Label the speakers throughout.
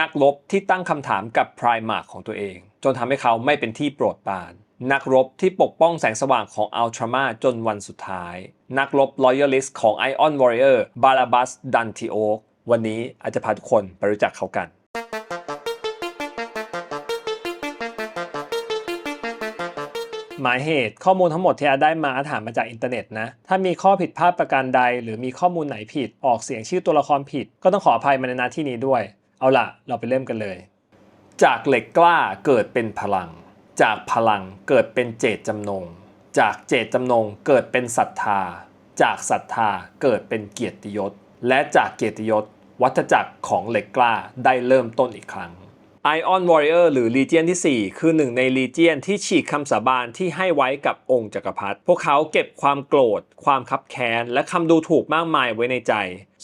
Speaker 1: นักรบที่ตั้งคำถามกับไพรมายมาของตัวเอง จนทำให้เขาไม่เป็นที่โปรดปราน นักรบที่ปกป้องแสงสว่างของอัลตรามาจนวันสุดท้าย นักรบ Loyalist ของ Ion Warrior บา r าบัสดันทิโอวันนี้อาจจะพาทุกคนไปรู้จักเขากันหมายเหตุข้อมูลทั้งหมดที่อาได้มาอาถามมาจากอินเทอร์เน็ตนะ ถ้ามีข้อผิดพลาดประการใด หรือมีข้อมูลไหนผิดออกเสียงชื่อตัวละครผิด ก็ต้องขออภัยมาในนาที่นี้ด้วย เอาล่ะเราไปเริ่มกันเลย จากเหล็กกล้าเกิดเป็นพลัง จากพลังเกิดเป็นเจตจำนง จากเจตจำนงเกิดเป็นศรัทธา จากศรัทธาเกิดเป็นเกียรติยศ และจากเกียรติยศ วัฏจักรของเหล็กกล้าได้เริ่มต้นอีกครั้ง Ion Warrior หรือ Legion ที่ 4 คือหนึ่งใน Legion ที่ฉีกคำสาบานที่ให้ไว้กับองค์จักรพรรดิพวกเขาเก็บความโกรธ ความคับแค้น และคำดูถูกมากมายไว้ในใจ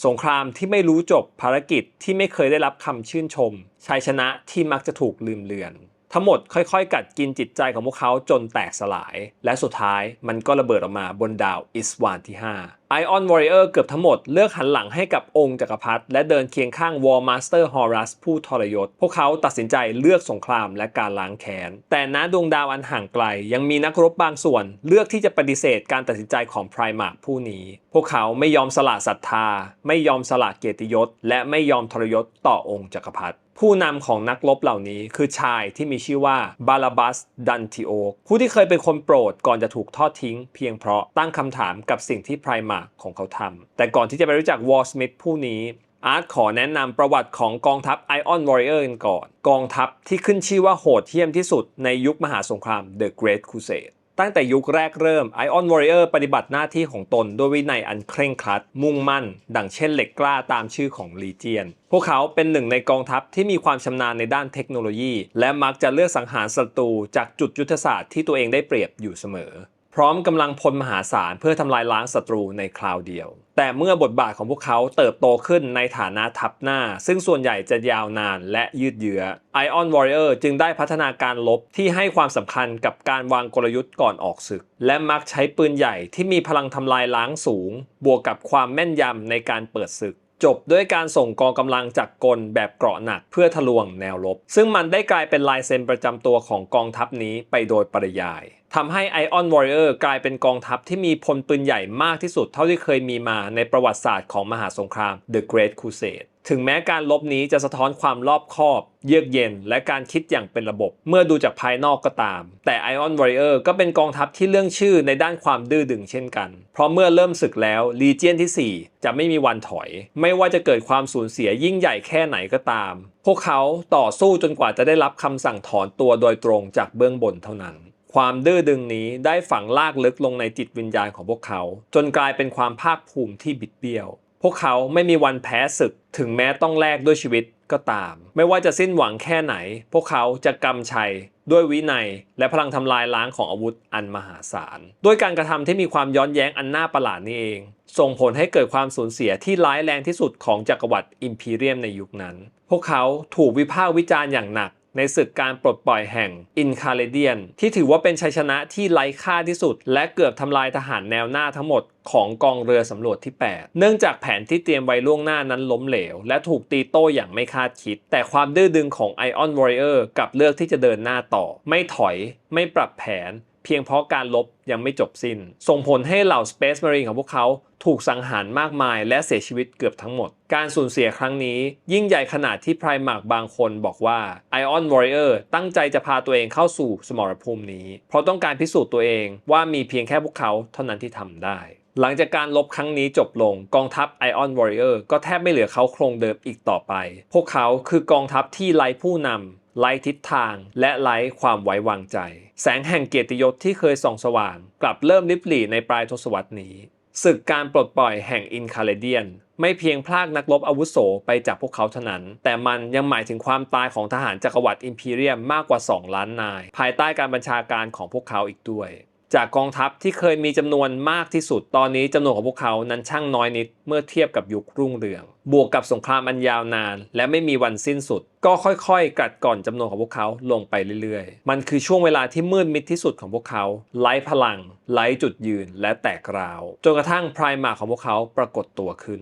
Speaker 1: สงครามที่ไม่รู้จบภารกิจที่ไม่เคยได้รับคำชื่นชมชัยชนะที่มักจะถูกลืมเลือน ทั้งหมดค่อยๆ กัดกินจิตใจของพวกเขาจนแตกสลาย และสุดท้ายมันก็ระเบิดออกมาบนดาวอิสวานที่ 5 Ion Warrior เกือบทั้งหมดเลือกหันหลังให้กับองค์จักรพรรดิและเดินเคียงข้าง War Master Horus ผู้ทรยศ พวกเขาตัดสินใจเลือกสงครามและการล้างแค้น แต่ณดวงดาวอันห่างไกล ยังมีนักรบบางส่วน เลือกที่จะปฏิเสธการตัดสินใจของไพรมาร์ผู้นี้ พวกเขาไม่ยอมสละศรัทธา ไม่ยอมสละเกียรติยศ และไม่ยอมทรยศต่อองค์จักรพรรดิ ผู้นำของนักรบเหล่านี้คือชายที่มีชื่อว่าบาลาบัสดันทิโอผู้ที่เคยเป็นคนโปรดก่อนจะถูกทอดทิ้ง เพียงเพราะตั้งคำถามกับสิ่งที่ไพรมาร์ของเขาทำแต่ก่อนที่จะไปรู้จักวอลสมิธผู้นี้อาร์ตขอแนะนำประวัติของกองทัพ Ion Warrior กันก่อน กองทัพที่ขึ้นชื่อว่าโหดเหี้ยมที่สุดในยุคมหาสงคราม The Great Crusade ตั้งแต่ยุคแรกเริ่ม Ion Warrior ปฏิบัติหน้าที่ของตนด้วยวินัยอันเคร่งครัด มุ่งมั่น ดังเช่นเหล็กกล้าตามชื่อของ Legion พวกเขาเป็นหนึ่งในกองทัพที่มีความชำนาญในด้านเทคโนโลยี และมักจะเลือกสังหารศัตรูจากจุดยุทธศาสตร์ที่ตัวเองได้เปรียบอยู่เสมอ พร้อมกำลังพลมหาศาลเพื่อทำลายล้างศัตรูในคราวเดียว แต่เมื่อบทบาทของพวกเขาเติบโตขึ้นในฐานะทัพหน้า ซึ่งส่วนใหญ่จะยาวนานและยืดเยื้อ Ion Warrior จึงได้พัฒนาการลบที่ให้ความสำคัญกับการวางกลยุทธ์ก่อนออกศึก และมักใช้ปืนใหญ่ที่มีพลังทำลายล้างสูง บวกกับความแม่นยำในการเปิดศึก จบด้วยการส่งกองกำลังจากกลแบบเกราะหนักเพื่อทะลวงแนวรบ ซึ่งมันได้กลายเป็นลายเซ็นประจำตัวของกองทัพนี้ไปโดยปริยายทำให้ Ion Warrior กลายเป็นกองทัพที่มีพลปืนใหญ่มากที่สุดเท่าที่เคยมีมาในประวัติศาสตร์ของมหาสงคราม The Great Crusade ถึงแม้การลบนี้จะสะท้อนความรอบคอบ เยือกเย็น และการคิดอย่างเป็นระบบ เมื่อดูจากภายนอกก็ตาม แต่ Ion Warrior ก็เป็นกองทัพที่เรื่องชื่อในด้านความดื้อดึงเช่นกัน เพราะเมื่อเริ่มศึกแล้ว Legion ที่ 4 จะไม่มีวันถอย ไม่ว่าจะเกิดความสูญเสียยิ่งใหญ่แค่ไหนก็ตาม พวกเขาต่อสู้จนกว่าจะได้รับคำสั่งถอนตัวโดยตรงจากเบื้องบนเท่านั้นความดื้อดึงนี้ได้ฝังลากลึกลงในจิตวิญญาณของพวกเขา จนกลายเป็นความภาคภูมิที่บิดเบี้ยว พวกเขาไม่มีวันแพ้ศึก ถึงแม้ต้องแลกด้วยชีวิตก็ตาม ไม่ว่าจะสิ้นหวังแค่ไหน พวกเขาจะกำชัยด้วยวินัย และพลังทำลายล้างของอาวุธอันมหาศาลด้วยการกระทำที่มีความย้อนแย้งอันน่าประหลาดนี้เอง ส่งผลให้เกิดความสูญเสียที่ร้ายแรงที่สุดของจักรวรรดิอิมพีเรียมในยุคนั้น พวกเขาถูกวิพากษ์วิจารณ์อย่างหนัก ในศึกการปลดปล่อยแห่งอินคาเลเดียน ที่ถือว่าเป็นชัยชนะที่ไร้ค่าที่สุด และเกือบทำลายทหารแนวหน้าทั้งหมดของกองเรือสำรวจที่ 8 เนื่องจากแผนที่เตรียมไว้ล่วงหน้านั้นล้มเหลว และถูกตีโต้อย่างไม่คาดคิด แต่ความดื้อดึงของ Ion Warrior กลับเลือกที่จะเดินหน้าต่อ ไม่ถอย ไม่ปรับแผน เพียงเพราะการลบยังไม่จบสิน้น ส่งผลให้เหล่า Space Marine ของพวกเขา ถูกสังหารมากมาย และเสียชีวิตเกือบทั้งหมด การสูญเสียครั้งนี้ ยิ่งใหญ่ขนาดที่ไพรมาร์กบางคนบอกว่า Ion Warrior ตั้งใจจะพาตัวเองเข้าสู่สมรภูมินี้ เพราะต้องการพิสูจน์ตัวเองว่ามีเพียงแค่พวกเขาเท่านั้นที่ทำได้หลังจากการลบครั้งนี้จบลงกองทัพ Ion Warrior ก็แทบไม่เหลือเขาโครงเดิมอีกต่อไป พวกเขาคือกองทัพที่ไร้ผู้นำไร้ทิศทาง และไร้ความไว้วางใจ แสงแห่งเกียรติยศที่เคยส่องสว่าง กลับเริ่มลิบหลี่ในปลายทศวรรษนี้ ศึกการปลดปล่อยแห่งอินคาเลเดียน ไม่เพียงพลากนักรบอาวุโสไปจากพวกเขาเท่านั้น แต่มันยังหมายถึงความตายของทหารจักรวรรดิอิมพีเรียมมากกว่า 2 ล้านนาย ภายใต้การบัญชาการของพวกเขาอีกด้วย จากกองทัพที่เคยมีจำนวนมากที่สุด ตอนนี้จำนวนของพวกเขานั้นช่างน้อยนิดเมื่อเทียบกับยุครุ่งเรือง บวกกับสงครามอันยาวนาน และไม่มีวันสิ้นสุด ก็ค่อยๆ กัดก่อนจำนวนของพวกเขาลงไปเรื่อยๆ มันคือช่วงเวลาที่มืดมิดที่สุดของพวกเขาไร้พลังไร้จุดยืนและแตกราวจนกระทั่งพรายมาของพวกเขาปรากฏตัวขึ้น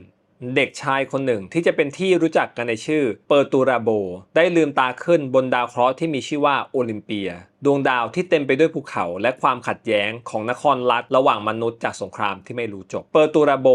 Speaker 1: เด็กชายคนหนึ่งที่จะเป็นที่รู้จักกันในชื่อเปอร์ตูราโบ ได้ลืมตาขึ้นบนดาวเคราะห์ที่มีชื่อว่าโอลิมเปีย ดวงดาวที่เต็มไปด้วยภูเขาและความขัดแย้งของนครรัฐระหว่างมนุษย์จากสงครามที่ไม่รู้จบ เปอร์ตูราโบ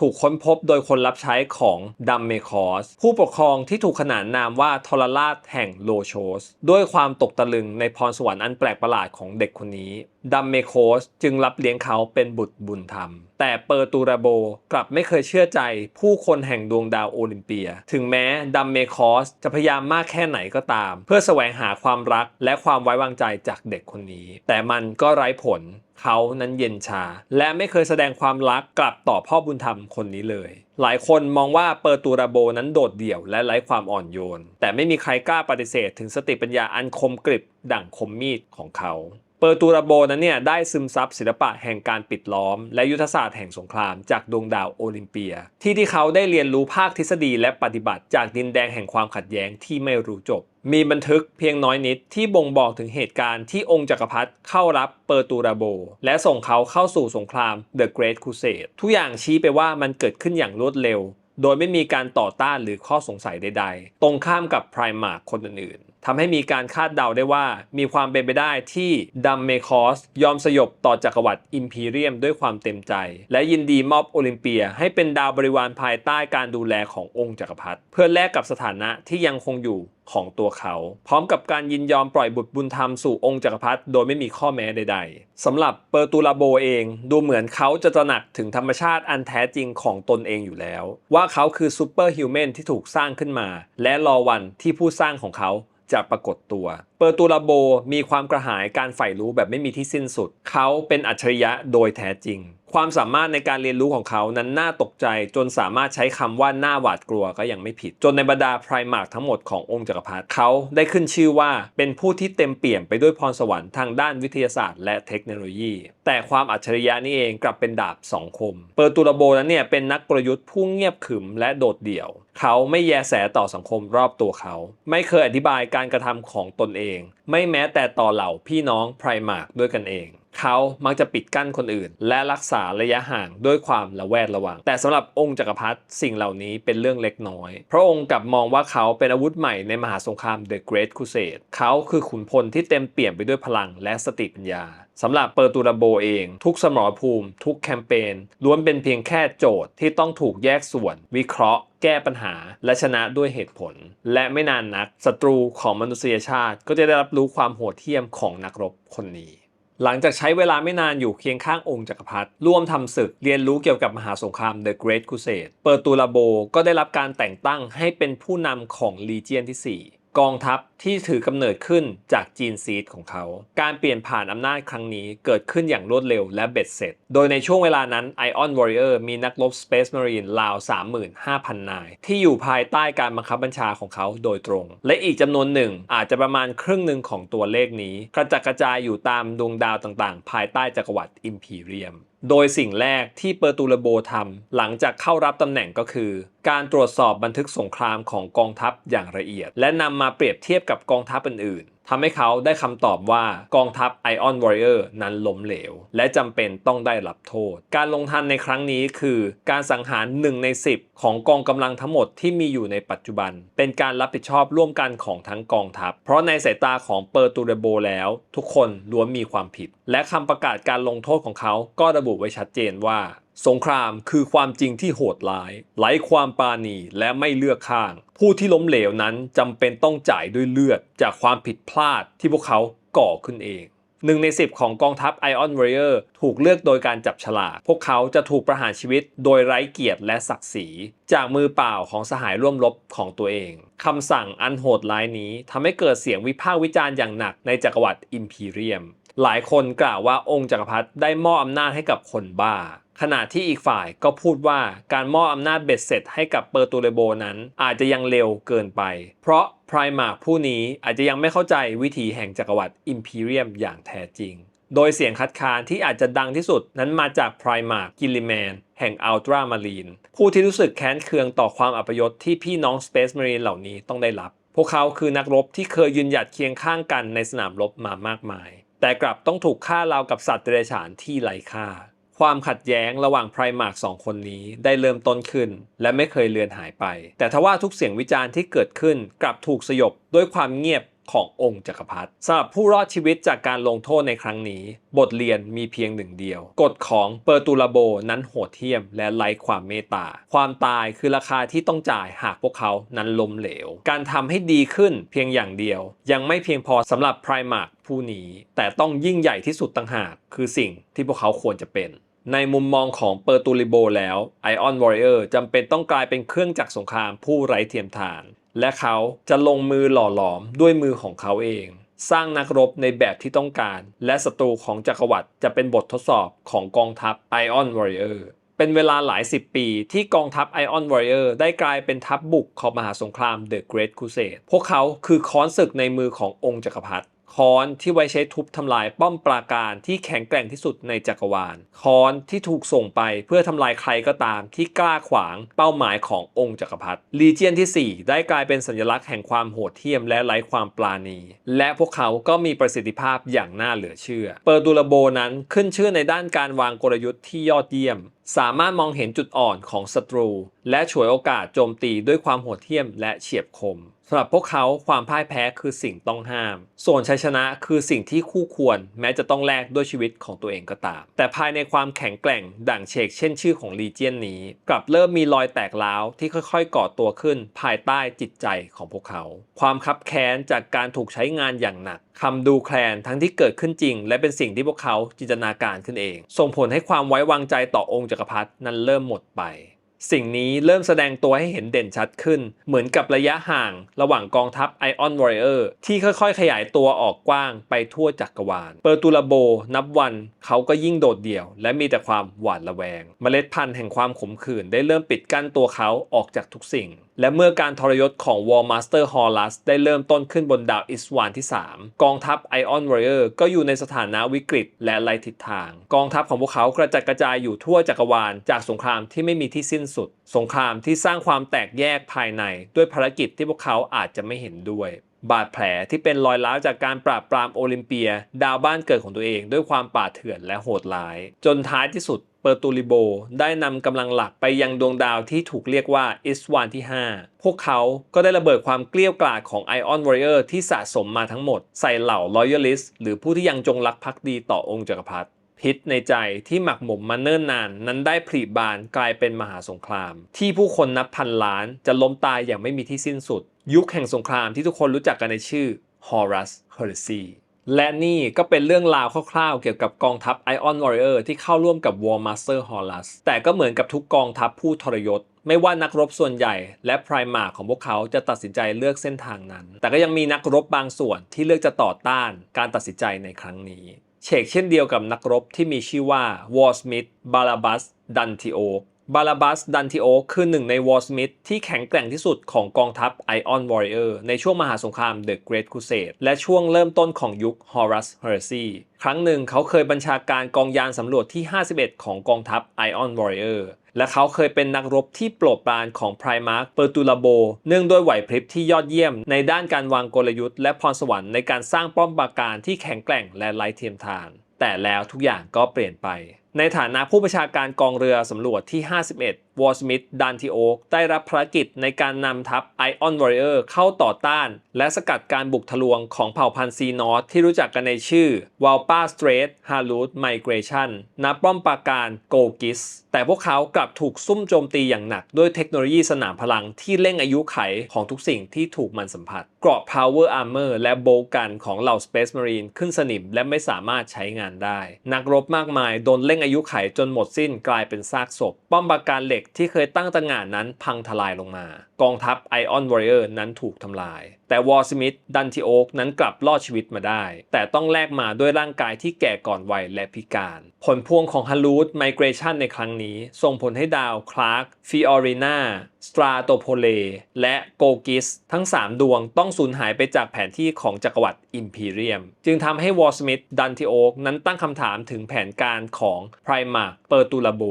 Speaker 1: ถูกค้นพบโดยคนรับใช้ของดัมเมคอสผู้ปกครองที่ถูกขนานนามว่าทรราชแห่งโลโชส ด้วยความตกตะลึงในพรสวรรค์อันแปลกประหลาดของเด็กคนนี้ ดัมเมโคสจึงรับเลี้ยงเขาเป็นบุตรบุญธรรม แต่เปอร์ตูราโบกลับไม่เคยเชื่อใจผู้คนแห่งดวงดาวโอลิมเปีย ถึงแม้ดัมเมคอสจะพยายามมากแค่ไหนก็ตาม เพื่อแสวงหาความรักและความไว้วางใจจากเด็กคนนี้ แต่มันก็ไร้ผลเขานั้นเย็นชา และไม่เคยแสดงความรักกลับต่อพ่อบุญธรรมคนนี้เลย หลายคนมองว่าเปอร์ตูราโบนั้นโดดเดี่ยวและไร้ความอ่อนโยน แต่ไม่มีใครกล้าปฏิเสธถึงสติปัญญาอันคมกริบดั่งคมมีดของเขา เปอร์ตูราโบนั้นเนี่ยได้ซึมซับศิลปะแห่งการปิดล้อม และยุทธศาสตร์แห่งสงครามจากดวงดาวโอลิมเปีย ที่ที่เขาได้เรียนรู้ภาคทฤษฎีและปฏิบัติจากดินแดงแห่งความขัดแย้งที่ไม่รู้จบ มีบันทึกเพียงน้อยนิดที่บ่งบอกถึงเหตุการณ์ที่องค์จักรพรรดิเข้ารับเปอร์ตูราโบ และส่งเขาเข้าสู่สงคราม The Great Crusade ทุกอย่างชี้ไปว่ามันเกิดขึ้นอย่างรวดเร็ว โดยไม่มีการต่อต้านหรือข้อสงสัยใด ๆ ตรงข้ามกับไพรมาร์คนอื่น ทำให้มีการคาดเดาได้ว่า มีความเป็นไปได้ที่ดัมเมคอสยอมสยบต่อจักรวรรดิอิมพีเรียมด้วยความเต็มใจ และยินดีมอบโอลิมเปียให้เป็นดาวบริวารภายใต้การดูแลขององค์จักรพรรดิเพื่อแลกกับสถานะที่ยังคงอยู่ของตัวเขา พร้อมกับการยินยอมปล่อยบุตรบุญธรรมสู่องค์จักรพรรดิโดยไม่มีข้อแม้ใด ๆสำหรับเปอร์ตูลาโบเองดูเหมือนเขาจะตระหนักถึงธรรมชาติอันแท้จริงของตนเองอยู่แล้ว ว่าเขาคือซูเปอร์ฮิวแมนที่ถูกสร้างขึ้นมา และรอวันที่ผู้สร้างของเขา จะปรากฏตัว เปอร์ตูลาโบมีความกระหายการใฝ่รู้แบบไม่มีที่สิ้นสุด เขาเป็นอัจฉริยะโดยแท้จริง ความสามารถในการเรียนรู้ของเขานั้นน่าตกใจจนสามารถใช้คำว่าน่าหวาดกลัวก็ยังไม่ผิด จนในบรรดาไพรมาร์กทั้งหมดขององค์จักรพรรดิเขาได้ขึ้นชื่อว่าเป็นผู้ที่เต็มเปี่ยมไปด้วยพรสวรรค์ทางด้านวิทยาศาสตร์และเทคโนโลยี แต่ความอัจฉริยะนี่เองกลับเป็นดาบสองคม เปอร์ตูลาโบนั้นเนี่ยเป็นนักกลยุทธ์ผู้เงียบขรึมและโดดเดี่ยว เขาไม่แยแสต่อสังคมรอบตัวเขา ไม่เคยอธิบายการกระทำของตนเอง ไม่แม้แต่ต่อเหล่าพี่น้องไพรมาร์กด้วยกันเอง เขามักจะปิดกั้นคนอื่น และรักษาระยะห่างด้วยความระแวดระวัง แต่สำหรับองค์จักรพรรดิสิ่งเหล่านี้เป็นเรื่องเล็กน้อย พระองค์กลับมองว่าเขาเป็นอาวุธใหม่ในมหาสงคราม The Great Crusade เขาคือขุนพลที่เต็มเปี่ยมไปด้วยพลังและสติปัญญาสำหรับเปอร์ตูราโบเอง ทุกสมรภูมิ ทุกแคมเปญล้วนเป็นเพียงแค่โจทย์ที่ต้องถูกแยกส่วน วิเคราะห์ แก้ปัญหา และชนะด้วยเหตุผล และไม่นานนักศัตรูของมนุษยชาติก็จะได้รับรู้ความโหดเหี้ยมของนักรบคนนี้ หลังจากใช้เวลาไม่นานอยู่เคียงข้างองค์จักรพรรดิร่วมทำศึกเรียนรู้เกี่ยวกับมหาสงคราม The Great Crusade เปิดตูลาโบก็ได้รับการแต่งตั้งให้เป็นผู้นำของลีเจียนที่ 4 กองทัพที่ถือกำเนิดขึ้นจากจีนซีดของเขา การเปลี่ยนผ่านอำนาจครั้งนี้เกิดขึ้นอย่างรวดเร็วและเบ็ดเสร็จ โดยในช่วงเวลานั้น Ion Warrior มีนักรบ Space Marine ราว 35,000 นาย ที่อยู่ภายใต้การบังคับบัญชาของเขาโดยตรง และอีกจำนวนหนึ่งอาจจะประมาณครึ่งหนึ่งของตัวเลขนี้ กระจัดกระจายอยู่ตามดวงดาวต่างๆ ภายใต้จักรวรรดิ Imperium โดยสิ่งแรกที่เปอร์ตูลโบทำหลังจากเข้ารับตำแหน่งก็คือ การตรวจสอบบันทึกสงครามของกองทัพอย่างละเอียด และนำมาเปรียบเทียบกับกองทัพอื่นๆ ทำให้เขาได้คำตอบว่ากองทัพ Ion Warrior นั้นล้มเหลว และจำเป็นต้องได้รับโทษ การลงทันในครั้งนี้คือการสังหาร1ใน 10 ของกองกำลังทั้งหมดที่มีอยู่ในปัจจุบัน เป็นการรับผิดชอบร่วมกันของทั้งกองทัพ เพราะในสายตาของเปอร์ตูเรโบแล้ว ทุกคนล้วนมีความผิด และคำประกาศการลงโทษของเขาก็ระบุไว้ชัดเจนว่า สงครามคือความจริงที่โหดร้ายไร้ความปาณีและไม่เลือกข้าง ผู้ที่ล้มเหลวนั้นจำเป็นต้องจ่ายด้วยเลือด จากความผิดพลาดที่พวกเขาก่อขึ้นเองหนึ่งใน 10 ของกองทัพ Ion Warrior ถูกเลือกโดยการจับฉลาก พวกเขาจะถูกประหารชีวิตโดยไร้เกียรติและศักดิ์ศรี จากมือเปล่าของสหายร่วมรบของตัวเอง คำสั่งอันโหดร้ายนี้ทำให้เกิดเสียงวิพากษ์วิจารณ์อย่างหนักในจักรวรรดิ Imperium หลายคนกล่าวว่าองค์จักรพรรดิได้มอบอำนาจให้กับคนบ้า ขณะที่อีกฝ่ายก็พูดว่าการมอบอำนาจเบ็ดเสร็จให้กับเปอร์ตูเรโบนั้น อาจจะยังเร็วเกินไป เพราะไพรมาผู้นี้อาจจะยังไม่เข้าใจวิถีแห่งจักรวรรดิอิมพีเรียมอย่างแท้จริง โดยเสียงคัดค้านที่อาจจะดังที่สุดนั้นมาจากไพรมาร์กิลลิแมนแห่งอัลตรามารีนผู้ที่รู้สึกแค้นเคืองต่อความอัปยศที่พี่น้องสเปซมารีนเหล่านี้ต้องได้รับ พวกเขาคือนักรบที่เคยยืนหยัดเคียงข้างกันในสนามรบมามากมาย แต่กลับต้องถูกฆ่าราวกับสัตว์เดรัจฉานที่ไร้ค่า ความขัดแย้งระหว่างไพรมาร์กสองคนนี้ได้เริ่มต้นขึ้น และไม่เคยเลือนหายไป แต่ทว่าทุกเสียงวิจารณ์ที่เกิดขึ้นกลับถูกสยบด้วยความเงียบขององค์จักรพรรดิสำหรับผู้รอดชีวิตจากการลงโทษในครั้งนี้ บทเรียนมีเพียงหนึ่งเดียว กฎของเปอร์ตูลาโบนั้นโหดเหี้ยม และไร้ความเมตตา ความตายคือราคาที่ต้องจ่ายหากพวกเขานั้นล้มเหลว การทำให้ดีขึ้นเพียงอย่างเดียว ยังไม่เพียงพอสำหรับไพรมาร์กผู้นี้ แต่ต้องยิ่งใหญ่ที่สุดต่างหาก คือสิ่งที่พวกเขาควรจะเป็น ในมุมมองของเปอร์ตูลิโบแล้วไอออนวอริเออร์จำเป็นต้องกลายเป็นเครื่องจักรสงครามผู้ไร้เทียมทาน และเขาจะลงมือหล่อหลอมด้วยมือของเขาเอง สร้างนักรบในแบบที่ต้องการ และศัตรูของจักรวรรดิจะเป็นบททดสอบของกองทัพ Ion Warrior เป็นเวลาหลายสิบปีที่กองทัพ Ion Warrior ได้กลายเป็นทัพบุกของมหาสงคราม The Great Crusade พวกเขาคือค้อนศึกในมือขององค์จักรพรรดิ ค้อนที่ไว้ใช้ทุบทำลายป้อมปราการที่แข็งแกร่งที่สุดในจักรวาล ค้อนที่ถูกส่งไปเพื่อทำลายใครก็ตามที่กล้าขวางเป้าหมายขององค์จักรพรรดิลีเจียนที่ 4 ได้กลายเป็นสัญลักษณ์แห่งความโหดเหี้ยมและไร้ความปราณี และพวกเขาก็มีประสิทธิภาพอย่างน่าเหลือเชื่อ เปอร์ตูลโบนั้นขึ้นชื่อในด้านการวางกลยุทธ์ที่ยอดเยี่ยม สามารถมองเห็นจุดอ่อนของศัตรู และฉวยโอกาสโจมตีด้วยความโหดเหี้ยมและเฉียบคมสำหรับพวกเขาความพ่ายแพ้คือสิ่งต้องห้าม ส่วนชัยชนะคือสิ่งที่คู่ควร แม้จะต้องแลกด้วยชีวิตของตัวเองก็ตาม แต่ภายในความแข็งแกร่งดั่งเชกเช่นชื่อของลีเจียนนี้ กลับเริ่มมีรอยแตกร้าวที่ค่อยๆ ก่อตัวขึ้น ภายใต้จิตใจของพวกเขา ความคับแค้นจากการถูกใช้งานอย่างหนักคำดูแคลนทั้งที่เกิดขึ้นจริง และเป็นสิ่งที่พวกเขาจินตนาการขึ้นเอง ส่งผลให้ความไว้วางใจต่อองค์จักรพรรดินั้นเริ่มหมดไป สิ่งนี้เริ่มแสดงตัวให้เห็นเด่นชัดขึ้น เหมือนกับระยะห่างระหว่างกองทัพไอออนวอริเออร์ที่ค่อยๆ ขยายตัวออกกว้างไปทั่วจักรวาล เปอร์ตูลาโบนับวันเขาก็ยิ่งโดดเดี่ยว และมีแต่ความหวาดระแวง เมล็ดพันธุ์แห่งความขมขื่นได้เริ่มปิดกั้นตัวเขาออกจากทุกสิ่ง และเมื่อการทรยศของ War Master Horus ได้เริ่มต้นขึ้นบนดาวอิสวานที่ 3 กองทัพ Ion Warrior ก็อยู่ในสถานะวิกฤตและไร้ทิศทาง กองทัพของพวกเขากระจัดกระจายอยู่ทั่วจักรวาล จากสงครามที่ไม่มีที่สิ้นสุด สงครามที่สร้างความแตกแยกภายใน ด้วยภารกิจที่พวกเขาอาจจะไม่เห็นด้วย บาดแผลที่เป็นรอยร้าวจากการปราบปรามโอลิมเปีย ดาวบ้านเกิดของตัวเองด้วยความป่าเถื่อนและโหดร้าย จนท้ายที่สุดเปอร์ตูลิโบได้นำกำลังหลักไปยังดวงดาวที่ถูกเรียกว่าอิสวานที่ 5 พวกเขาก็ได้ระเบิดความเกลี้ยวกล่อมของ Ion Warrior ที่สะสมมาทั้งหมด ใส่เหล่า Loyalist หรือผู้ที่ยังจงรักภักดีต่อองค์จักรพรรดิ พิษในใจที่หมักหมมมาเนิ่นนาน นั้นได้ผลิบานกลายเป็นมหาสงคราม ที่ผู้คนนับพันล้านจะล้มตายอย่างไม่มีที่สิ้นสุด ยุคแห่งสงครามที่ทุกคนรู้จักกันในชื่อ Horus Heresy และนี่ก็เป็นเรื่องราวคร่าวๆ เกี่ยวกับกองทัพ Ion Warrior ที่เข้าร่วมกับ War Master Horus แต่ก็เหมือนกับทุกกองทัพผู้ทรยศ ไม่ว่านักรบส่วนใหญ่ และไพรมาร์ของพวกเขาจะตัดสินใจเลือกเส้นทางนั้น แต่ก็ยังมีนักรบบางส่วนที่เลือกจะต่อต้านการตัดสินใจในครั้งนี้ เชกเช่นเดียวกับนักรบที่มีชื่อว่าวอลส์มิดบาราบัสดันติโอ บาลาบัสดันทิโอคือหนึ่งในวอลสมิธที่แข็งแกร่งที่สุดของกองทัพ Ion Warrior ในช่วงมหาสงคราม The Great Crusade และช่วงเริ่มต้นของยุค Horus Heresy ครั้งหนึ่งเขาเคยบัญชาการกองยานสำรวจที่ 51 ของกองทัพ Ion Warrior และเขาเคยเป็นนักรบที่โปรดปรานของไพรมาร์คเปอร์ตูลาโบ เนื่องด้วยไหวพริบที่ยอดเยี่ยมในด้านการวางกลยุทธ์และพรสวรรค์ในการสร้างป้อมปราการที่แข็งแกร่งและไร้เทียมทาน แต่แล้วทุกอย่างก็เปลี่ยนไป ในฐานะผู้ประชาการกองเรือสำรวจที่ 51 วอลสมิธดันทิโอกได้รับภารกิจในการนำทัพ Ion Warrior เข้าต่อต้าน และสกัดการบุกทะลวงของเผ่าพันธุ์ซีนอร์ที่รู้จักกันในชื่อ w a l p a Strait h a r u t Migration ณป้อมปราการโกกิส แต่พวกเขากลับถูกซุ่มโจมตีอย่างหนักด้วยเทคโนโลยีสนามพลังที่เร่งอายุไขของทุกสิ่งที่ถูกมันสัมผัส เกราะ Power Armor และโบกันของเหล่า Space Marine ขึ้นสนิมและไม่สามารถใช้งานได้ นักรบมากมายโดนเร่งอายุไขจนหมดสิ้นกลายเป็นซากศพ ป้อมปราการเหล็กที่เคยตั้งตระหง่านนั้นพังทลายลงมา กองทัพ Ion Warrior นั้นถูกทำลาย แต่วอลสมิธดันทิโอกนั้นกลับรอดชีวิตมาได้ แต่ต้องแลกมาด้วยร่างกายที่แก่ก่อนวัยและพิการ ผลพวงของฮารูดไมเกรชันในครั้งนี้ ส่งผลให้ดาวคลาร์กฟิออรินาสตราโตโพเลและโกกิส ทั้ง 3 ดวงต้องสูญหายไปจากแผนที่ของจักรวรรดิอิมพีเรียม จึงทำให้วอลสมิธดันทิโอกนั้นตั้งคำถามถึงแผนการของไพรมาร์เปอร์ตูลาโบ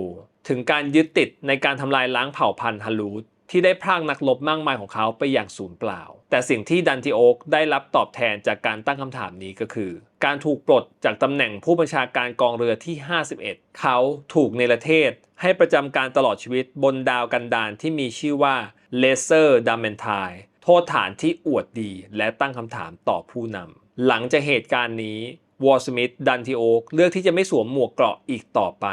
Speaker 1: ถึงการยึดติดในการทำลายล้างเผ่าพันธุ์ฮารูดที่ได้พรากนักรบมากมายของเขาไปอย่างสูญเปล่า แต่สิ่งที่ดันทิโอกได้รับตอบแทนจากการตั้งคำถามนี้ก็คือ การถูกปลดจากตำแหน่งผู้บัญชาการกองเรือที่ 51 เขาถูกเนรเทศ ให้ประจำการตลอดชีวิตบนดาวกันดารที่มีชื่อว่าเลเซอร์ดามเมนทายโทษฐานที่อวดดีและตั้งคำถามต่อผู้นำหลังจากเหตุการณ์นี้วอลสมิธดันทิโอกเลือกที่จะไม่สวมหมวกเกราะอีกต่อไป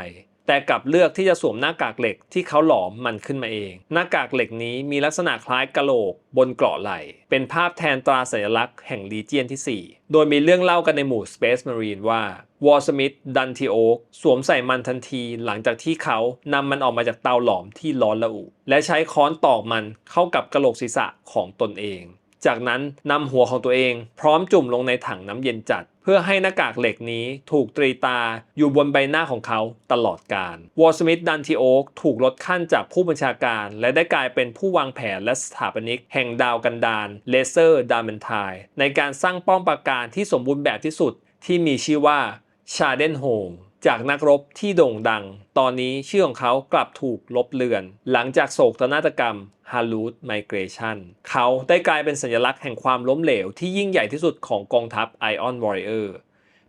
Speaker 1: แต่กลับเลือกที่จะสวมหน้ากากเหล็กที่เขาหลอมมันขึ้นมาเอง หน้ากากเหล็กนี้มีลักษณะคล้ายกะโหลกบนเกราะไหล่เป็นภาพแทนตราสัญลักษณ์แห่งลีเจียนที่ 4 โดยมีเรื่องเล่ากันในหมู่ Space Marine ว่าวอลสมิธดันทีโอกสวมใส่มันทันทีหลังจากที่เขานำมันออกมาจากเตาหลอมที่ร้อนระอุ และใช้ค้อนตอกมันเข้ากับกะโหลกศีรษะของตนเอง จากนั้นนำหัวของตัวเอง พร้อมจุ่มลงในถังน้ำเย็นจัด เพื่อให้หน้ากากเหล็กนี้ถูกตรีตาอยู่บนใบหน้าของเขาตลอดกาลวอลสมิธดันทีโอกถูกลดขั้นจากผู้บัญชาการ และได้กลายเป็นผู้วางแผนและสถาปนิก แห่งดาวกันดารเลเซอร์ดามันทายในการสร้างป้อมปราการที่สมบูรณ์แบบที่สุดที่มีชื่อว่าชาเดนโฮม จากนักรบที่โด่งดัง ตอนนี้ชื่อของเขากลับถูกลบเลือน หลังจากโศกนาฏกรรมฮารูดไมเกรชันเขาได้กลายเป็นสัญลักษณ์แห่งความล้มเหลวที่ยิ่งใหญ่ที่สุดของกองทัพไอออนวอริเออร์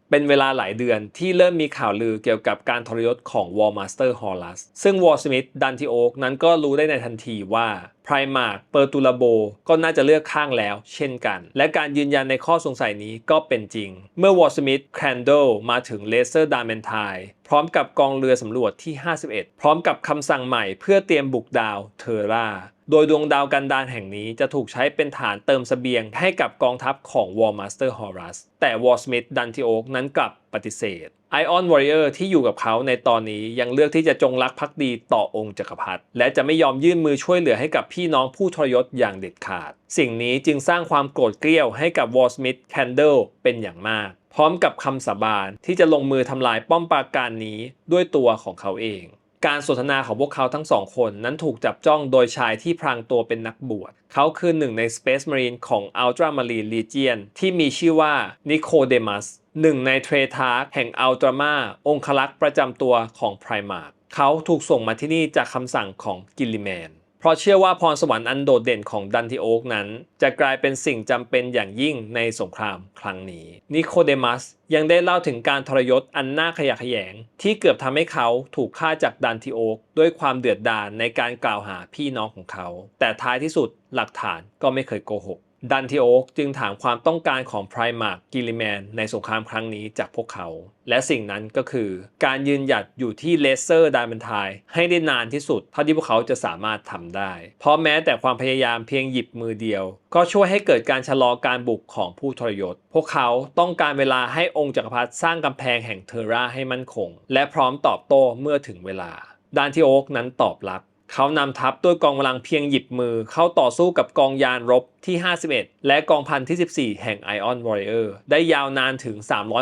Speaker 1: เป็นเวลาหลายเดือนที่เริ่มมีข่าวลือเกี่ยวกับการทรยศของ War Master Horus ซึ่ง War Smith ดันทิโอกนั้นก็รู้ได้ในทันทีว่า ไพรมาร์กเปอร์ตูลาโบก็น่าจะเลือกข้างแล้วเช่นกัน และการยืนยันในข้อสงสัยนี้ก็เป็นจริง เมื่อวอร์สมิธแคนเดลมาถึงเลเซอร์ดาเมนทายพร้อมกับกองเรือสำรวจที่ 51 พร้อมกับคำสั่งใหม่เพื่อเตรียมบุกดาวเทอร่าโดยดวงดาวกันดารแห่งนี้จะถูกใช้เป็นฐานเติมสเสบียงให้กับกองทัพของ War Master Horus แต่ War Smith ดันทิโอกนั้นกลับปฏิเสธ Ion Warrior ที่อยู่กับเขาในตอนนี้ยังเลือกที่จะจงรักภักดีต่อองค์จักรพรรดิและจะไม่ยอมยื่นมือช่วยเหลือให้กับพี่น้องผู้ทรยศอย่างเด็ดขาด สิ่งนี้จึงสร้างความโกรธเกรี้ยวให้กับ War Smith Candle เป็นอย่างมาก พร้อมกับคำสาบานที่จะลงมือทำลายป้อมปราการนี้ด้วยตัวของเขาเองการสนทนาของพวกเขาทั้งสองคนนั้นถูกจับจ้องโดยชายที่พรางตัวเป็นนักบวช เขาคือหนึ่งใน Space Marine ของ Ultramarine Legion ที่มีชื่อว่า Nicodemus หนึ่งในเทรทาร์กแห่ง Ultrama องคลักษ์ประจำตัวของ Primarch เขาถูกส่งมาที่นี่จากคำสั่งของกิลลิแมน เพราะเชื่อว่าพรสวรรค์อันโดดเด่นของดันทิโอกนั้น จะกลายเป็นสิ่งจำเป็นอย่างยิ่งในสงครามครั้งนี้ นิโคเดมัสยังได้เล่าถึงการทรยศอันน่าขยะแขยง ที่เกือบทำให้เขาถูกฆ่าจากดันทิโอกด้วยความเดือดดาลในการกล่าวหาพี่น้องของเขา แต่ท้ายที่สุดหลักฐานก็ไม่เคยโกหก ดันทิโอกจึงถามความต้องการของไพรมาร์กกิลิแมนในสงครามครั้งนี้จากพวกเขา และสิ่งนั้นก็คือการยืนหยัดอยู่ที่เลเซอร์ดามันทายให้ได้นานที่สุดเท่าที่พวกเขาจะสามารถทำได้ เพราะแม้แต่ความพยายามเพียงหยิบมือเดียว ก็ช่วยให้เกิดการชะลอการบุกของผู้ทรยศ พวกเขาต้องการเวลาให้องค์จักรพรรดิสร้างกำแพงแห่งเทอร่าให้มั่นคง และพร้อมตอบโต้เมื่อถึงเวลาดานทิโอกนั้นตอบรับ เขานำทัพด้วยกองกำลังเพียงหยิบมือเข้าต่อสู้กับกองยานรบที่ 51 และกองพันที่ 14 แห่ง Ion Warrior ได้ยาวนานถึง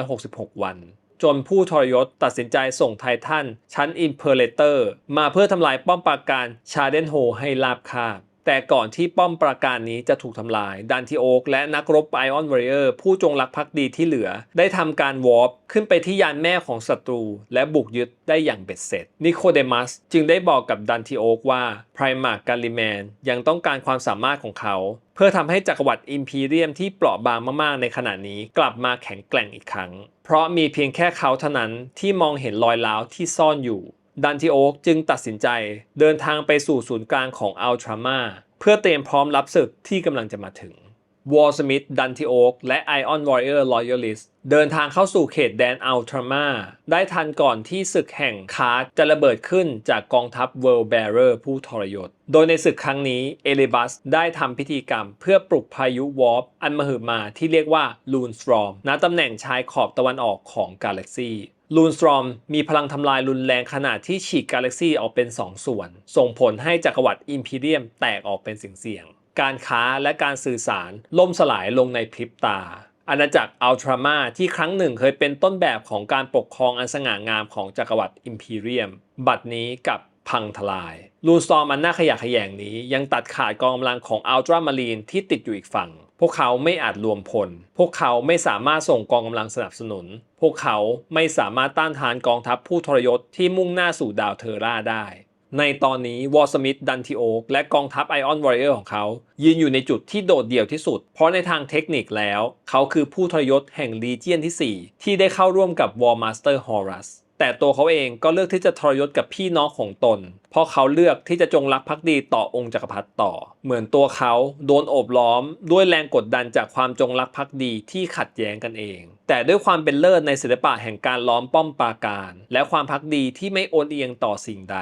Speaker 1: 366 วัน จนผู้ทรยศตัดสินใจส่งไททันชั้น Imperator มาเพื่อทำลายป้อมปราการชาเดนโฮให้ลาบคาบ แต่ก่อนที่ป้อมปราการนี้จะถูกทำลายดันทิโอกและนักรบไอออนวอริเออร์ผู้จงรักภักดีที่เหลือ ได้ทำการวอร์ปขึ้นไปที่ยานแม่ของศัตรู และบุกยึดได้อย่างเบ็ดเสร็จ นิโคเดมัสจึงได้บอกกับดันทิโอกว่าไพรมาร์กาลิแมนยังต้องการความสามารถของเขา เพื่อทำให้จักรวรรดิอิมพีเรียมที่เปราะบางมากๆในขณะนี้กลับมาแข็งแกร่งอีกครั้ง เพราะมีเพียงแค่เขาเท่านั้นที่มองเห็นรอยร้าวที่ซ่อนอยู่ ดันทิโอกจึงตัดสินใจเดินทางไปสู่ศูนย์กลางของอัลทรามาเพื่อเตรียมพร้อมรับศึกที่กำลังจะมาถึงวอลสมิธดันทิโอกและ Ion Warrior Loyalist เดินทางเข้าสู่เขตแดนอัลทรามาได้ทันก่อนที่ศึกแห่งคาร์ดจะระเบิดขึ้นจากกองทัพ World Bearer ผู้ทรยศ โดยในศึกครั้งนี้เอลิบัสได้ทำพิธีกรรมเพื่อปลุกพายุวอร์ปอันมหึมาที่เรียกว่าลูนสตรอมณตำแหน่งชายขอบตะวันออกของกาแล็กซี ลูนสตรอมมีพลังทำลายรุนแรงขนาดที่ฉีกกาแล็กซีออกเป็น 2 ส่วน ส่งผลให้จักรวรรดิอิมพีเรียมแตกออกเป็นเสียงๆการค้าและการสื่อสารล่มสลายลงในพริบตา อาณาจักรอัลทรามาที่ครั้งหนึ่งเคยเป็นต้นแบบของการปกครองอันสง่างามของจักรวรรดิอิมพีเรียม บัดนี้กับพังทลาย ลูนสตอมอันน่าขยะแขยงนี้ยังตัดขาดกองกำลังของอัลตรามารีนที่ติดอยู่อีกฝั่ง พวกเขาไม่อาจรวมพล พวกเขาไม่สามารถส่งกองกำลังสนับสนุน พวกเขาไม่สามารถต้านทานกองทัพผู้ทรยศที่มุ่งหน้าสู่ดาวเทอร่าได้ ในตอนนี้วอลสมิธดันทิโอกและกองทัพไอออนวอริเออร์ของเขา ยืนอยู่ในจุดที่โดดเดี่ยวที่สุด เพราะในทางเทคนิคแล้ว เขาคือผู้ทรยศแห่งลีเจียนที่ 4 ที่ได้เข้าร่วมกับวอลมาสเตอร์ฮอรัส แต่ตัวเขาเองก็เลือกที่จะทรยศกับพี่น้องของตน เพราะเขาเลือกที่จะจงรักภักดีต่อองค์จักรพรรดิต่อ เหมือนตัวเขาโดนโอบล้อม ด้วยแรงกดดันจากความจงรักภักดีที่ขัดแย้งกันเอง แต่ด้วยความเป็นเลิศในศิลปะแห่งการล้อมป้อมปราการ และความพักดีที่ไม่โอนเอียงต่อสิ่งใด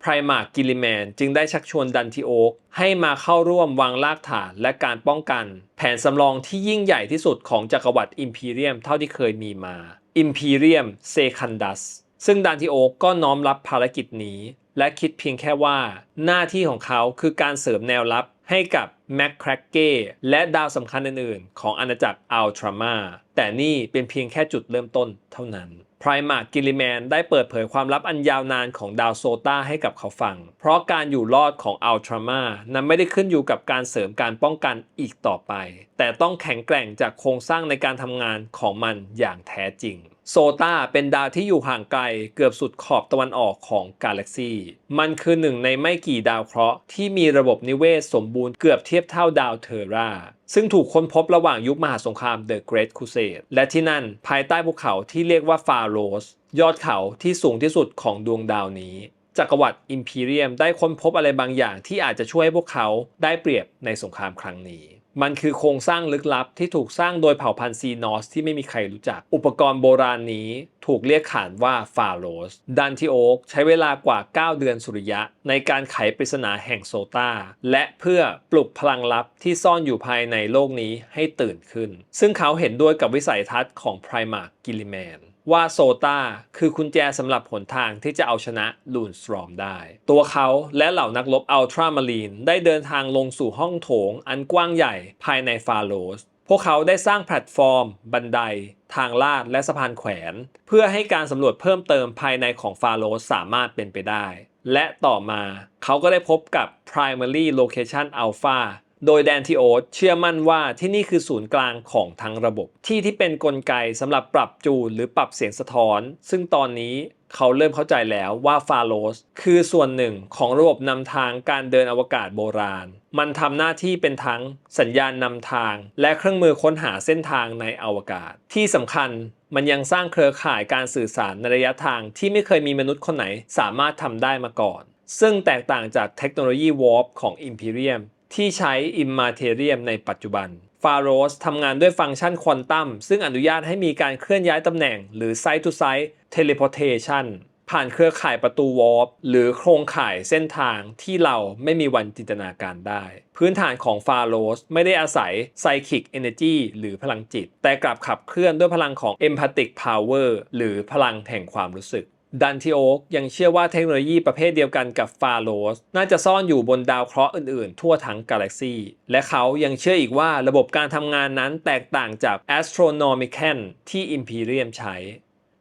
Speaker 1: ไพรมาร์กิลิแมนจึงได้ชักชวนดันทิโอกให้มาเข้าร่วมวางรากฐานและการป้องกัน แผนสำรองที่ยิ่งใหญ่ที่สุดของจักรวรรดิอิมพีเรียมเท่าที่เคยมีมา อิมพีเรียมเซคันดัสซึ่งดันทิโอกก็น้อมรับภารกิจนี้ และคิดเพียงแค่ว่า หน้าที่ของเขาคือการเสริมแนวรับให้กับแม็กแครกเก้และดาวสำคัญอื่นๆ ของอาณาจักรอัลทรามาแต่นี่เป็นเพียงแค่จุดเริ่มต้นเท่านั้น ไพรมาร์กิลิแมนได้เปิดเผยความลับอันยาวนานของดาวโซตาให้กับเขาฟัง เพราะการอยู่รอดของอัลทรามานั้นไม่ได้ขึ้นอยู่กับการเสริมการป้องกันอีกต่อไป แต่ต้องแข็งแกร่งจากโครงสร้างในการทำงานของมันอย่างแท้จริง โซตาเป็นดาวที่อยู่ห่างไกลเกือบสุดขอบตะวันออกของกาแล็กซี มันคือหนึ่งในไม่กี่ดาวเคราะห์ที่มีระบบนิเวศสมบูรณ์เกือบเทียบเท่าดาวเทอราซึ่งถูกค้นพบระหว่างยุคมหาสงคราม The Great Crusade และที่นั่นภายใต้ภูเขาที่เรียกว่าฟาโรส ยอดเขาที่สูงที่สุดของดวงดาวนี้ จักรวรรดิอิมพีเรียมได้ค้นพบอะไรบางอย่างที่อาจจะช่วยให้พวกเขาได้เปรียบในสงครามครั้งนี้ มันคือโครงสร้างลึกลับที่ถูกสร้างโดยเผ่าพันธุ์ซีนอสที่ไม่มีใครรู้จัก อุปกรณ์โบราณนี้ถูกเรียกขานว่าฟาโรส ดันทิโอกใช้เวลากว่า 9 เดือนสุริยะ ในการไขปริศนาแห่งโซตาและเพื่อปลุกพลังลับที่ซ่อนอยู่ภายในโลกนี้ให้ตื่นขึ้น ซึ่งเขาเห็นด้วยกับวิสัยทัศน์ของไพรมาร์กิลิแมน ว่าโซตาคือกุญแจสำหรับหนทางที่จะเอาชนะลูนสตรอมได้ ตัวเขาและเหล่านักรบอัลตรามารีนได้เดินทางลงสู่ห้องโถงอันกว้างใหญ่ภายในฟาโรส พวกเขาได้สร้างแพลตฟอร์ม บันได ทางลาดและสะพานแขวน เพื่อให้การสำรวจเพิ่มเติมภายในของฟาโรสสามารถเป็นไปได้ และต่อมาเขาก็ได้พบกับ primary location alpha โดยแดนทิโอสเชื่อมั่นว่าที่นี่คือศูนย์กลางของทั้งระบบ ที่ที่เป็นนกลไกสำหรับปรับจูนหรือปรับเสียงสะท้อน ซึ่งตอนนี้เขาเริ่มเข้าใจแล้วว่าฟาโรสคือส่วนหนึ่งของระบบนำทางการเดินอวกาศโบราณ มันทำหน้าที่เป็นทั้งสัญญาณนำทาง และเครื่องมือค้นหาเส้นทางในอวกาศ ที่สำคัญมันยังสร้างเครือข่ายการสื่อสารในระยะทางที่ไม่เคยมีมนุษย์คนไหนสามารถทำได้มาก่อน ซึ่งแตกต่างจากเทคโนโลยีวอร์ปของ Imperium ที่ใช้ Immaterium ในปัจจุบันฟาโรสทำงานด้วยฟังก์ชันควอนตัมซึ่งอนุญาตให้มีการเคลื่อนย้ายตำแหน่ง หรือ Side to Side Teleportation ผ่านเครือข่ายประตูวอร์ปหรือโครงข่ายเส้นทางที่เราไม่มีวันจินตนาการได้ พื้นฐานของฟาโรสไม่ได้อาศัย Psychic Energy หรือพลังจิต แต่กลับขับเคลื่อนด้วยพลังของ Empathic Power หรือพลังแห่งความรู้สึก ดันทิโอกยังเชื่อว่าเทคโนโลยีประเภทเดียวกันกับฟาโรสน่าจะซ่อนอยู่บนดาวเคราะห์อื่นๆ ทั่วทั้งกาแล็กซีและเขายังเชื่ออีกว่าระบบการทำงานนั้นแตกต่างจาก Astronomican ที่ Imperium ใช้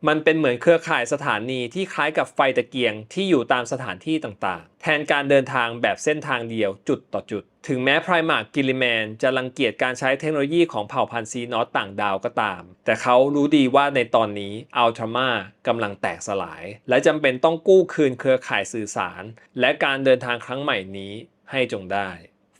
Speaker 1: มันเป็นเหมือนเครือข่ายสถานีที่คล้ายกับไฟตะเกียงที่อยู่ตามสถานที่ต่างๆ แทนการเดินทางแบบเส้นทางเดียวจุดต่อจุด ถึงแม้ไพรมาร์กิลิแมนจะรังเกียจการใช้เทคโนโลยีของเผ่าพันธุ์ซีนอสต่างดาวก็ตาม แต่เขารู้ดีว่าในตอนนี้อัลทรามากำลังแตกสลาย และจำเป็นต้องกู้คืนเครือข่ายสื่อสาร และการเดินทางครั้งใหม่นี้ให้จงได้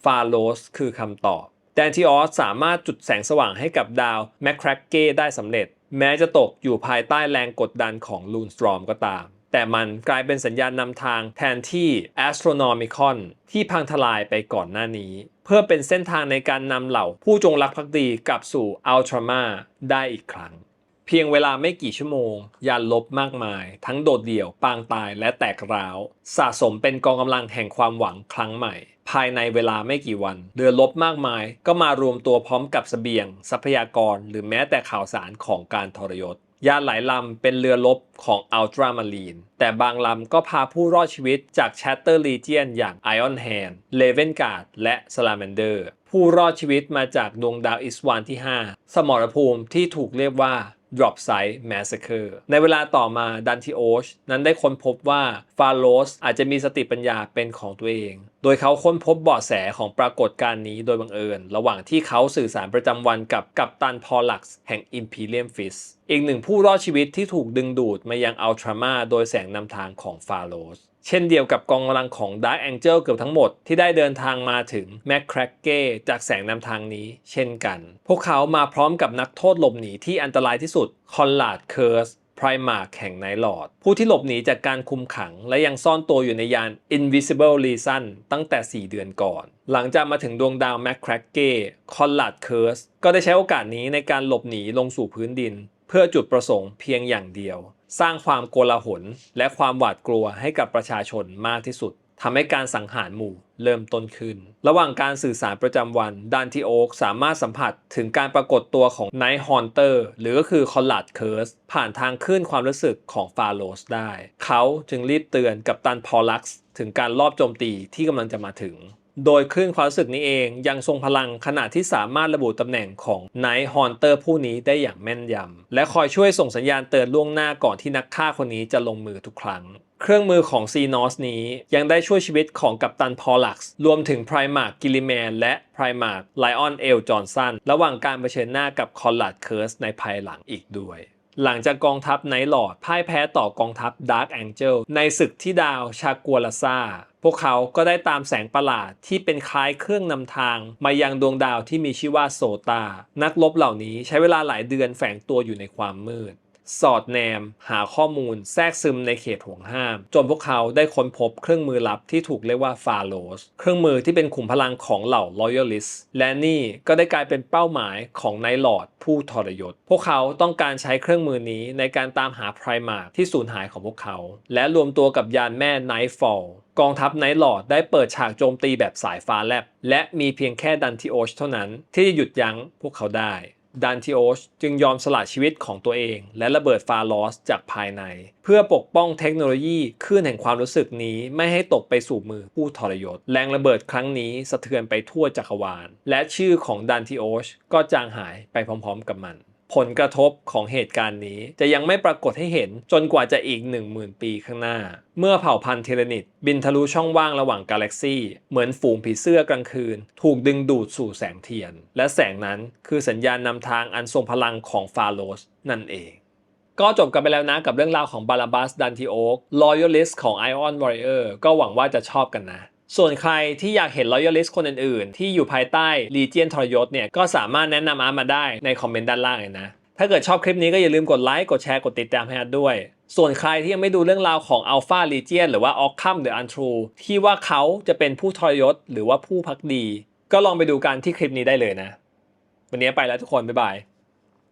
Speaker 1: ฟาโรสคือคำตอบแดนทิออสสามารถจุดแสงสว่างให้กับดาวแมคแครกเก้ได้สำเร็จ แม้จะตกอยู่ภายใต้แรงกดดันของลูนสตรอมก็ตาม แต่มันกลายเป็นสัญญาณนำทางแทนที่ Astronomicon ที่พังทลายไปก่อนหน้านี้ เพื่อเป็นเส้นทางในการนำเหล่าผู้จงรักภักดีกลับสู่อัลตรามาได้อีกครั้ง เพียงเวลาไม่กี่ชั่วโมง ยานลบมากมาย ทั้งโดดเดี่ยว ปางตายและแตกร้าว สะสมเป็นกองกำลังแห่งความหวังครั้งใหม่ ภายในเวลาไม่กี่วัน เรือลบมากมาย ก็มารวมตัวพร้อมกับเสบียง ทรัพยากร หรือแม้แต่ข่าวสารของการทรยศยานหลายลำเป็นเรือลบของอัลตรามารีน แต่บางลำก็พาผู้รอดชีวิตจาก Shatter Legion อย่าง Iron Hand, Raven Guard และ Salamander ผู้รอดชีวิตมาจากดวงดาวอิสวานที่ 5 สมรภูมิที่ถูกเรียกว่า Drop Site Massacre ในเวลาต่อมาดันทิโอชนั้นได้ค้นพบว่าฟาโรสอาจจะมีสติปัญญาเป็นของตัวเอง โดยเขาค้นพบเบาะแสของปรากฏการณ์นี้โดยบังเอิญ ระหว่างที่เขาสื่อสารประจำวันกับกัปตันพอลักซ์แห่ง Imperium Fist อีกหนึ่งผู้รอดชีวิตที่ถูกดึงดูดมายังอัลตรามาโดยแสงนำทางของฟาโรส เช่นเดียวกับกองกำลังของ Dark Angel เกือบทั้งหมดที่ได้เดินทางมาถึงแม c แครกเกจากแสงนำทางนี้ เช่นกัน พวกเขามาพร้อมกับนักโทษหลบหนีที่อันตรายที่สุดคอนลาดเคิร์สพรมาแข่งไนลอด ผู้ที่หลบหนีจากการคุมขัง และยังซ่อนตัวอยู่ในยาน Invisible Reason ตั้งแต่ 4 เดือนก่อน หลังจากมาถึงดวงดาวแม c แครกเกคอนลาดเคิร์สก็ได้ใช้โอกาสนี้ในการหลบหนีลงสู่พื้นดิน เพื่อจุดประสงค์เพียงอย่างเดียว สร้างความโกลาหลและความหวาดกลัวให้กับประชาชนมากที่สุดทำให้การสังหารหมู่เริ่มต้นขึ้น ระหว่างการสื่อสารประจำวันดันทีโอกสามารถสัมผัสถึงการปรากฏตัวของไนท์ฮอนเตอร์หรือก็คือคอลลัดเคิร์สผ่านทางคลื่นความรู้สึกของฟาโรสได้ เขาจึงรีบเตือนกับตันพอลักซ์ถึงการลอบโจมตีที่กำลังจะมาถึง โดยคลื่นความรู้สึกนี้เองยังทรงพลังขนาดที่สามารถระบุตำแหน่งของไนท์ฮอนเตอร์ผู้นี้ได้อย่างแม่นยำ และคอยช่วยส่งสัญญาณเตือนล่วงหน้าก่อนที่นักฆ่าคนนี้จะลงมือทุกครั้ง เครื่องมือของซีนอสนี้ยังได้ช่วยชีวิตของกัปตันพอลักซ์รวมถึงไพรมาร์กิลิแมนและไพรมาร์ไลออนเอลจอห์นสันระหว่างการเผชิญหน้ากับคอลลัดเคิร์สในภายหลังอีกด้วยหลังจากกองทัพไนท์ลอร์ดพ่ายแพ้ต่อกองทัพดาร์กแองเจิลในศึกที่ดาวชากัวลาซา พวกเขาก็ได้ตามแสงประหลาดที่เป็นคล้ายเครื่องนำทาง มายังดวงดาวที่มีชื่อว่าโซตา นักลบเหล่านี้ใช้เวลาหลายเดือนแฝงตัวอยู่ในความมืด สอดแนม หาข้อมูลแทรกซึมในเขตห่วงห้าม จนพวกเขาได้ค้นพบเครื่องมือลับที่ถูกเรียกว่าฟาโลสเครื่องมือที่เป็นขุมพลังของเหล่า Loyalist และนี่ก็ได้กลายเป็นเป้าหมายของไนท์ลอดผู้ทรยศ พวกเขาต้องการใช้เครื่องมือนี้ในการตามหาไพรมาร์ที่สูญหายของพวกเขา และรวมตัวกับยานแม่ Nightfall กองทัพไนท์ลอดได้เปิดฉากโจมตีแบบสายฟ้าแลบและมีเพียงแค่ดันทิโอชเท่านั้นที่จะหยุดยั้งพวกเขาได้ ดันทิโอชจึงยอมสละชีวิตของตัวเอง และระเบิดฟาลอสจากภายใน เพื่อปกป้องเทคโนโลยีคลื่นแห่งความรู้สึกนี้ไม่ให้ตกไปสู่มือผู้ทรยศ แรงระเบิดครั้งนี้สะเทือนไปทั่วจักรวาล และชื่อของดันทิโอชก็จางหายไปพร้อมๆกับมัน ผลกระทบของเหตุการณ์นี้ จะยังไม่ปรากฏให้เห็นจนกว่าจะอีก 10,000 ปีข้างหน้า เมื่อเผ่าพันธุ์เทเลนิตบินทะลุช่องว่างระหว่างกาแล็กซีเหมือนฝูงผีเสื้อกลางคืน ถูกดึงดูดสู่แสงเทียน และแสงนั้นคือสัญญาณนำทางอันทรงพลังของฟาโรสนั่นเองก็จบกันไปแล้วนะกับเรื่องราวของบาลาบัสดันทิโอก Loyalist ของ Ion Warrior ก็หวังว่าจะชอบกันนะ ส่วนใครที่อยากเห็น Loyalist คนอื่นๆ ที่อยู่ภายใต้ Legion ทรยศเนี่ยก็สามารถแนะนำอาร์ตมาได้ในคอมเมนต์ด้านล่างเลยนะ ถ้าเกิดชอบคลิปนี้ก็อย่าลืมกดไลค์กดแชร์กดติดตามให้อาร์ตด้วย ส่วนใครที่ยังไม่ดูเรื่องราวของ Alpha Legion หรือว่า Occam the Untrue ที่ว่าเขาจะเป็นผู้ทรยศหรือว่าผู้พักดี ก็ลองไปดูกันที่คลิปนี้ได้เลยนะ วันนี้ไปแล้วทุกคนบ๊ายบาย